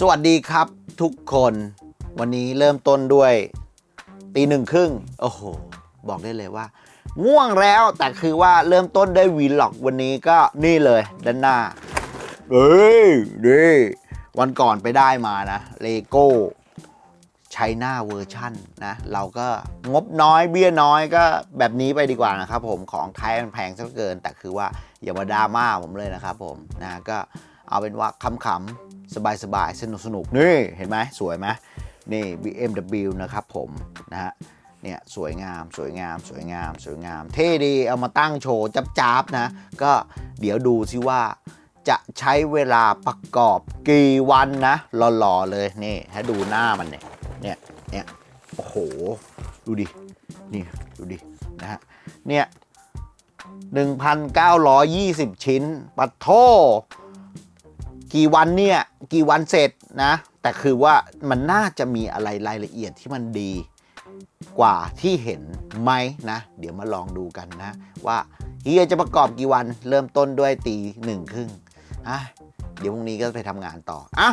สวัสดีครับทุกคนวันนี้เริ่มต้นด้วยตีหนึ่งครึ่งโอ้โห บอกได้เลยว่า ง่วงแล้วแต่คือว่าเริ่มต้นด้วยวีล็อกวันนี้ก็นี่เลยด้านหน้าเฮ้ยนี่วันก่อนไปได้มานะเลโก้ไชน่าเวอร์ชั่นนะ เราก็งบน้อยเบี้ยน้อยก็แบบนี้ไปดีกว่านะครับผมของไทยมันแพงซะเกิน แต่คือว่าอย่ามาดราม่าผมเลยนะครับผมนะก็ เอาเป็นว่าขำๆ สบายๆ สนุกสนุกๆนี่เห็นไหมสวยไหมนี่ BMW นะครับผมนะฮะเนี่ยสวยงามสวยงามสวยงามสวยงาม เท่ดีเอามาตั้งโชว์จับๆนะ ก็เดี๋ยวดูซิว่าจะใช้เวลาประกอบกี่วันนะหล่อๆเลยนี่ให้ดูหน้ามันเนี่ยเนี่ยเนี่ยโอ้โห ดูดิ นี่ดูดินะฮะเนี่ย1,920 ชิ้นปัดโท กี่วันเนี่ย กี่วันเสร็จนะ แต่คือว่ามันน่าจะมีอะไรรายละเอียดที่มันดีกว่าที่เห็นไหมนะ เดี๋ยวมาลองดูกันนะ ว่าเฮียจะประกอบกี่วันเริ่มต้นด้วยตีหนึ่งครึ่งอะเดี๋ยวพรุ่งนี้ก็ไปทำงานต่ออะ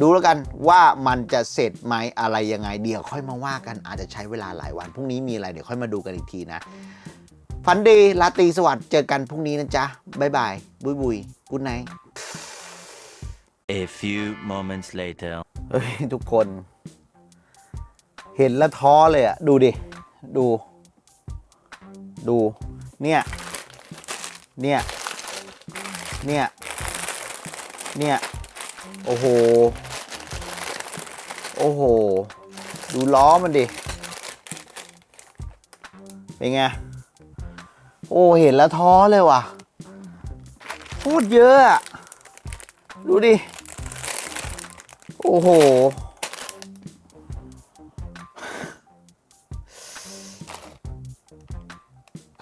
ดูแล้วกันว่ามันจะเสร็จไหมอะไรยังไง เดี๋ยวค่อยมาว่ากันอาจจะใช้เวลาหลายวันพรุ่งนี้มีอะไรเดี๋ยวค่อยมาดูกันอีกทีนะฝันดีราตรีสวัสดิ์เจอกันพรุ่งนี้นะจ๊ะบ๊ายบายบุยบุยกุ๊ดไน A few moments later. เฮ้ย ทุกคน เห็นแล้วท้อเลยอะดูดิ ดู ดู เนี่ย เนี่ย เนี่ย เนี่ย โอ้โห โอ้โห ดูล้อมันดิ เป็นไง โอ้ เห็นแล้วท้อเลยว่ะโคตรเยอะ ดูดิ โอ้โห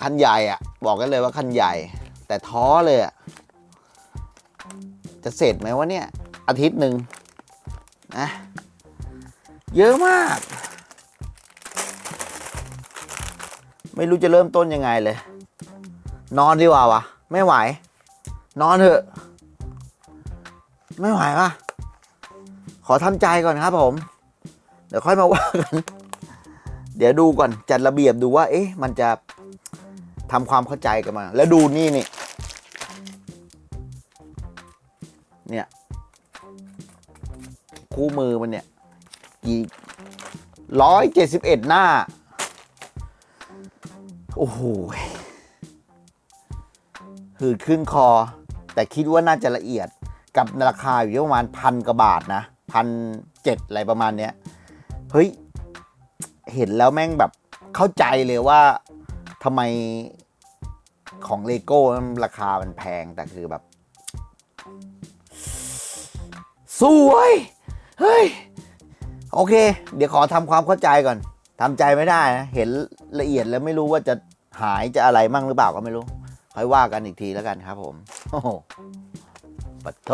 คันใหญ่อะบอกกันเลยว่าคันใหญ่ แต่ท้อเลยอะจะเสร็จไหมวะเนี่ย อาทิตย์หนึ่งนะ เยอะมาก ไม่รู้จะเริ่มต้นยังไงเลย นอนดีกว่าวะ ไม่ไหว นอนเถอะ ไม่ไหวปะ ขอทำใจก่อนครับผม เดี๋ยวค่อยมาว่ากัน เดี๋ยวดูก่อนจัดระเบียบดูว่า เอ๊ะ มันจะทำความเข้าใจกันมา แล้วดูนี่นี่เนี่ย คู่มือมันเนี่ย กี่ร้อยเจ็ดสิบเอ็ดหน้า โอ้โหหืดขึ้นคอ แต่คิดว่าน่าจะละเอียดกับราคาอยู่ที่ประมาณพันกว่าบาทนะ พันเจ็ดอะไรประมาณเนี้ยเฮ้ย เห็นแล้วแม่งแบบเข้าใจเลยว่าทำไมของเลโก้ราคามันแพงแต่คือแบบสวยเฮ้ย โอเค เดี๋ยวขอทำความเข้าใจก่อนทำใจไม่ได้นะ เห็นละเอียดแล้วไม่รู้ว่าจะหายจะอะไรมั่งหรือเปล่าก็ไม่รู้ค่อยว่ากันอีกทีแล้วกันครับผม โอ้โหปัดโท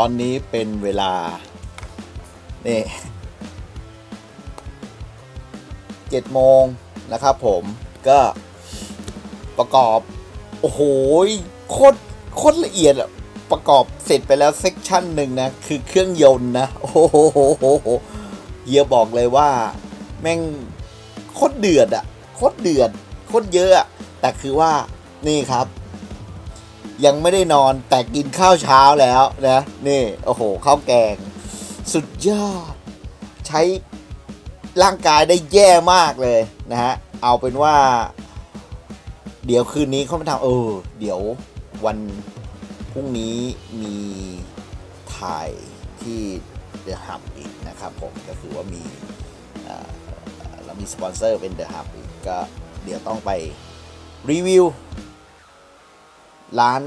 ตอนนี้เป็นเวลา นี่เจ็ดโมงนะครับผมก็ประกอบ โอ้โหโคตรโคตรละเอียดอะประกอบเสร็จไปแล้วเซกชันหนึ่งนะ คือเครื่องยนต์นะ โอ้โหเฮียบอกเลยว่า แม่งโคตรเดือดอะโคตรเดือดโคตรเยอะอะแต่คือว่านี่ครับ ยังไม่ได้นอนแต่กินข้าวเช้าแล้วนะนี่โอ้โหข้าวแกง สุดยอด ใช้ร่างกายได้แย่มากเลยนะฮะเอาเป็นว่า เดี๋ยวคืนนี้เขามาทำเออเดี๋ยววันพรุ่งนี้มีถ่ายที่เดอะฮับอีกนะครับผมก็คือว่ามีเรามีสปอนเซอร์เป็นเดอะฮับอีกก็เดี๋ยวต้องไปรีวิว ร้าน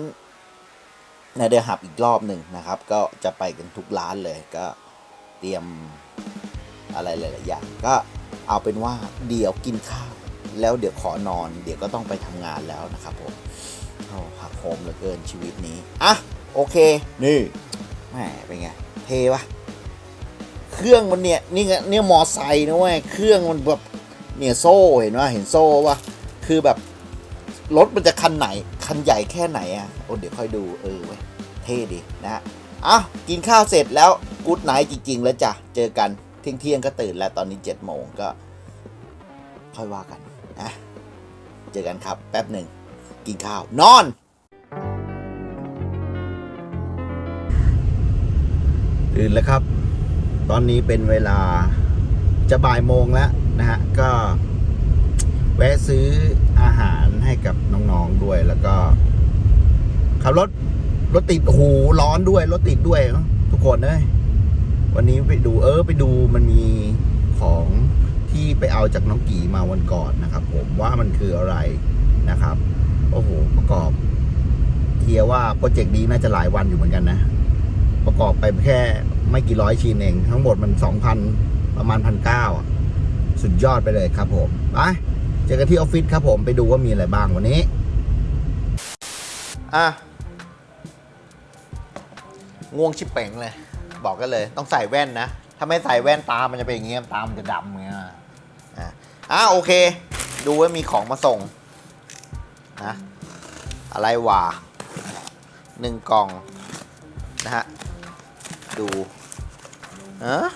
ในเดอะฮับอีกรอบหนึ่งนะครับ ก็จะไปกันทุกร้านเลยก็เตรียมอะไรหลายๆอย่างก็เอาเป็นว่าเดี๋ยวกินข้าวแล้วเดี๋ยวขอนอน เดี๋ยวก็ต้องไปทำงานแล้วนะครับผมโอ้หักโหมเหลือเกินชีวิตนี้อะโอเค นี่แหมเป็นไงเทปะเครื่องมันเนี่ยนี่ไงเนี่ยมอไซค์นะเว้ยเครื่องมันแบบเนี่ยโซ่เห็นว่าเห็นโซ่ปะคือแบบรถมันจะคันไหน คันใหญ่แค่ไหนอะโอ้เดี๋ยวค่อยดูเออเว้ยเท่ดีนะฮะอะกินข้าวเสร็จแล้วกู๊ดไนท์จริง ๆ แล้วจ้ะเจอกันเที่ยงเที่ยงก็ตื่นแล้วตอนนี้7จ็ดโมงก็ ค่อยว่ากันนะเจอกันครับแป๊บหนึ่งกินข้าวนอนตื่นแล้วครับ ตอนนี้เป็นเวลาจะบ่ายโมงแล้วนะฮะก็แวะซื้ออาหาร ให้กับน้องๆด้วยแล้วก็ขับรถรถติดโอ้โหร้อนด้วย รถติดด้วยทุกคนเลยวันนี้ไปดูเออไปดูมันมีของที่ไปเอาจากน้องกีมาวันก่อนนะครับ ผมว่ามันคืออะไรนะครับโอ้โหประกอบเทียว่าโปรเจกต์นี้น่าจะหลายวันอยู่เหมือนกันนะ ประกอบไปแค่ไม่กี่ร้อยชิ้นเอง ทั้งหมดมันสองพันประมาณพันเก้าสุดยอดไปเลยครับผม ไป เจอกันที่ออฟฟิศครับผมไปดูว่ามีอะไรบ้างวันนี้ อะ ง่วงชิบเป่งเลย บอกกันเลย ต้องใส่แว่นนะ ถ้าไม่ใส่แว่นตา มันจะเป็นอย่างเงี้ยตา มันจะดำเงี้ยอะอะโอเค ดูว่ามีของมาส่งนะอะไรวะหนึ่งกล่อง นะฮะ ดูเออ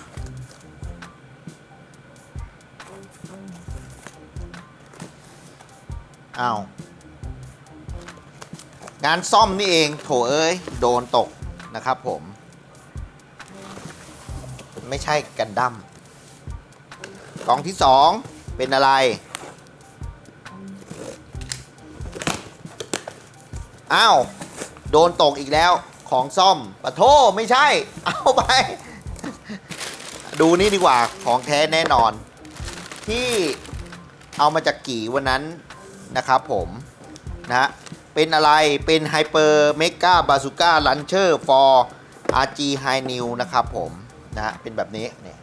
อ้าวงานซ่อมนี่เองโถเอ้ย โดนตกนะครับผม ไม่ใช่กันดั้มกล่องที่สองเป็นอะไร อ้าว โดนตกอีกแล้วของซ่อมปะโทไม่ใช่ เอาไป ดูนี่ดีกว่าของแท้แน่นอน ที่เอามาจากกี่วันนั้น นะครับผมนะเป็นอะไรเป็น Hyper Mega Bazooka Launcher for RG High New นะครับผมนะฮะเป็นแบบนี้นี่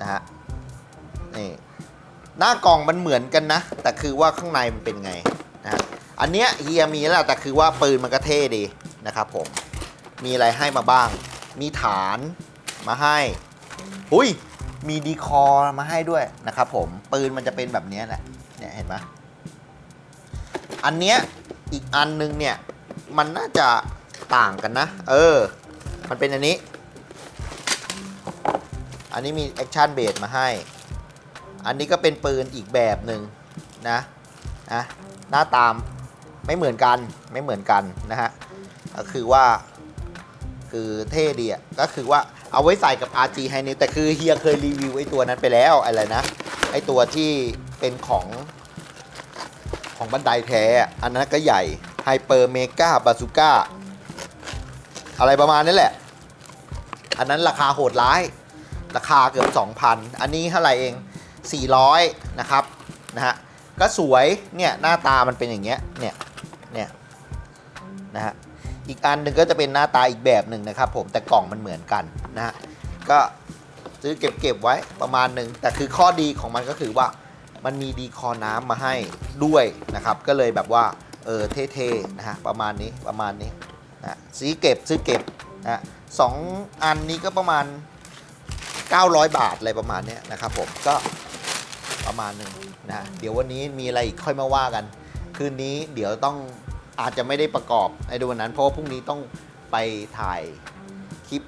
นะฮะนี่หน้ากล่องมันเหมือนกันนะ แต่คือว่าข้างในมันเป็นไงนะฮะอันเนี้ยเฮียมีแล้วแต่คือว่าปืนมันก็เท่ดีนะครับผมมีอะไรให้มาบ้าง มีฐานมาให้อุ้ยมีดีคอร์มาให้ด้วยนะครับผมปืนมันจะเป็นแบบนี้แหละเนี่ยเห็นไหม อันเนี้ยอีกอันนึงเนี่ย มันน่าจะต่างกันนะ เออ มันเป็นอันนี้ อันนี้มีแอคชั่นเบสมาให้ อันนี้ก็เป็นปืนอีกแบบหนึ่งนะนะหน้าตามไม่เหมือนกันไม่เหมือนกันนะฮะก็คือว่าคือเท่ดีอะก็คือว่าเอาไว้ใส่กับ RG h i n e w แต่คือเฮียเคยรีวิวไอ้ตัวนั้นไปแล้วอะไรนะไอ้ตัวที่เป็นของ ของบันไดแท้อันนั้นก็ใหญ่ Hyper Mega Bazooka อะไรประมาณนี้แหละ อันนั้นราคาโหดร้าย ราคาเกือบ 2,000 อันนี้เท่าไหร่เอง 400 นะครับนะฮะก็สวยเนี่ยหน้าตามันเป็นอย่างเงี้ยเนี่ยเนี่ยนะฮะอีกอันหนึ่งก็จะเป็นหน้าตาอีกแบบหนึ่งนะครับ ผมแต่กล่องมันเหมือนกันนะฮะก็ซื้อเก็บเก็บไว้ประมาณหนึ่งแต่คือข้อดีของมันก็คือว่า มันมีดีคอน้ำมาให้ด้วยนะครับ ก็เลยแบบว่าเออเท่ๆนะฮะประมาณนี้ประมาณนี้นะซื้อเก็บซื้อเก็บนะสองอันนี้ก็ประมาณ 900 บาทอะไรประมาณนี้นะครับผมก็ประมาณหนึ่งนะเดี๋ยววันนี้มีอะไรอีกค่อยมาว่ากัน คืนนี้เดี๋ยวต้องอาจจะไม่ได้ประกอบในดูวันนั้น เพราะว่าพรุ่งนี้ต้องไปถ่ายคลิป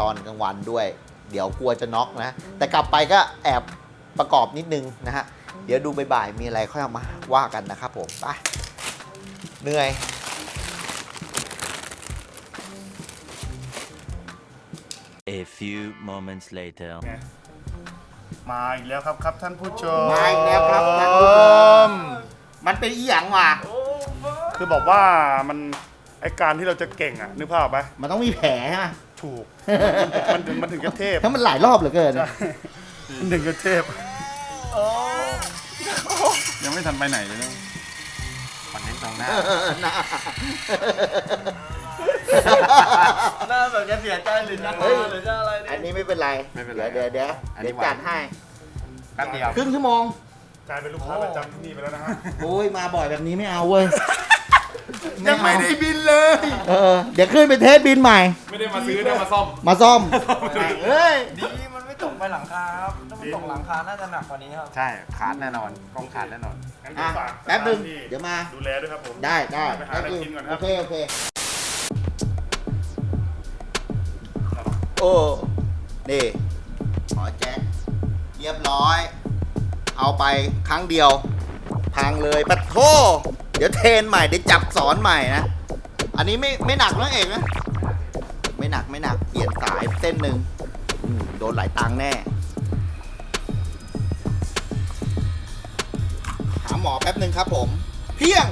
ตอนกลางวันด้วย เดี๋ยวกลัวจะน็อกนะ แต่กลับไปก็แอบ ประกอบนิดนึงนะฮะ เดี๋ยวดูบ่ายๆมีอะไรค่อยเอามาว่ากันนะครับผมไปเหนื่อย A few moments later. มาอีกแล้วครับครับท่านผู้ชมมาอีกแล้วครับท่านผู้ชมมันเป็นอีหยังว่ะคือบอกว่ามันไอการที่เราจะเก่งอะนึกภาพออกไหมมันต้องมีแผลใช่ไหมถูก มันถึงมันถึงจะเทพถ้ามันหลายรอบเหลือเกินมันถึงจะเทพ ยังไม่ทันไปไหนเลยนะคอนเทนต์ตรงหน้าหน้าแบบจะเสียใจหรือจะเฮ้ย หรือจะอะไรอัเนี่ยนนี้ไม่เป็นไร ไม่เป็นไรเดี๋ยวเดี๋ยวเดี๋ยวอันนี้เดี๋ยวจัดให้ แป๊บเดียวครึ่งชั่วโมง กลายเป็นลูกค้าประจำที่นี่ไปแล้วนะฮะ โอ้ยมาบ่อยแบบนี้ไม่เอาเว้ยยังไม่ได้บินเลย เออเดี๋ยวขึ้นไปเทสบินใหม่ ไม่ได้มาซื้อได้มาซ่อมมาซ่อมเอ้ย ดีมันไม่ ตกไปหลังคาครับถ้ามันตกหลังคาน่าจะหนักกว่านี้ครับ ใช่ขาดแน่นอนกล้องขาดแน่นอน งั้นเดี๋ยอะวฝากแป๊บนึงสถานที่เดี๋ยวมา ดูแลด้วยครับผม ได้ได้ไปหาอะไรกินก่อนครับโอเคโอเคโอ้นี่ขอแจ็คเรียบร้อย เอาไปครั้งเดียว พังเลยปะโทเดี๋ยวเทรนใหม่เดี๋ยวจับสอนใหม่นะ อันนี้ไม่ไม่หนักนะเอกนะ ไม่หนักไม่หนักเปลี่ยนสายเส้นหนึ่ง อืมโดนหลายตังค์แน่ หาหมอแป๊บหนึ่งครับผม เพียง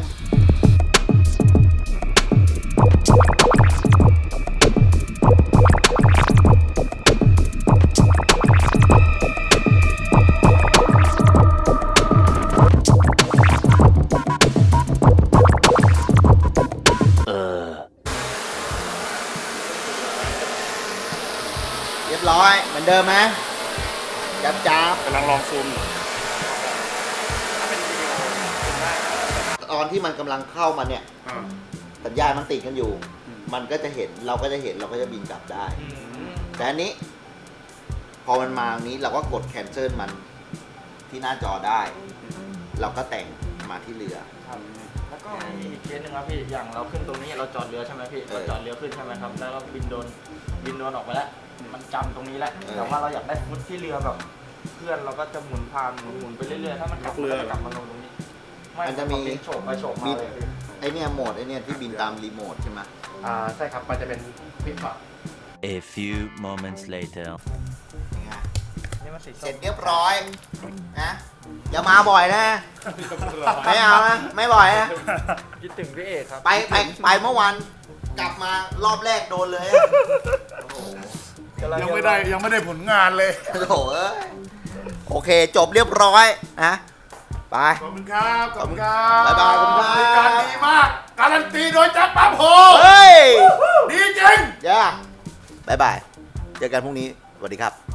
อนที่มันกำลังเข้ามาเนี่ย อ่าสัญญาณมันติดกันอยู่ มันก็จะเห็นเราก็จะเห็นเราก็จะบินกลับได้แต่อันนี้ พอมันมาตรงนี้เราก็กดแคนเซิลมันที่หน้าจอได้ เราก็แต่งมาที่เรือแล้วก็มีอีกเคสหนึ่งครับพี่อย่างเราขึ้นตรงนี้เราจอดเรือใช่ไหมพี่เออเราจอดเรือขึ้นใช่ไหมครับ แล้วเราบินโดนบินโดนออกไปแล้ว มันจำตรงนี้แหละเออ แต่ว่าเราอยากได้ฟุตที่เรือแบบ เพื่อนเราก็จะหมุนพานหมุนหมุนไปเรื่อยๆถ้ามันกลับเรือมันก็จะกลับมาลงตรงนี้ ไม่มันจะมีบินโฉบไปโฉบมาเลยพี่ไอเนี่ยโหมดไอเนี่ยที่บินตามรีโมทใช่ไหมอ่าใช่ครับมันจะเป็นพิกช็อต A few moments later. นี่ไงนี่มันสีเสร็จเรียบร้อยนะอย่ามาบ่อยนะไม่เอานะไม่บ่อยนะ คิดถึงพี่เอกครับ ไปไปไปเมื่อวานกลับมารอบแรกโดนเลยยังไม่ได้ยังไม่ได้ผลงานเลย โอ้โหเอ้ยโอเคจบเรียบร้อยนะ ไป ขอบคุณครับ ขอบคุณครับบ๊ายบายขอบคุณครับ บริการดีมาก การันตีโดยแจ็คปั๊บโฮเฮ้ยดีจริง ย่าบายบาย เจอกันพรุ่งนี้ สวัสดีครับ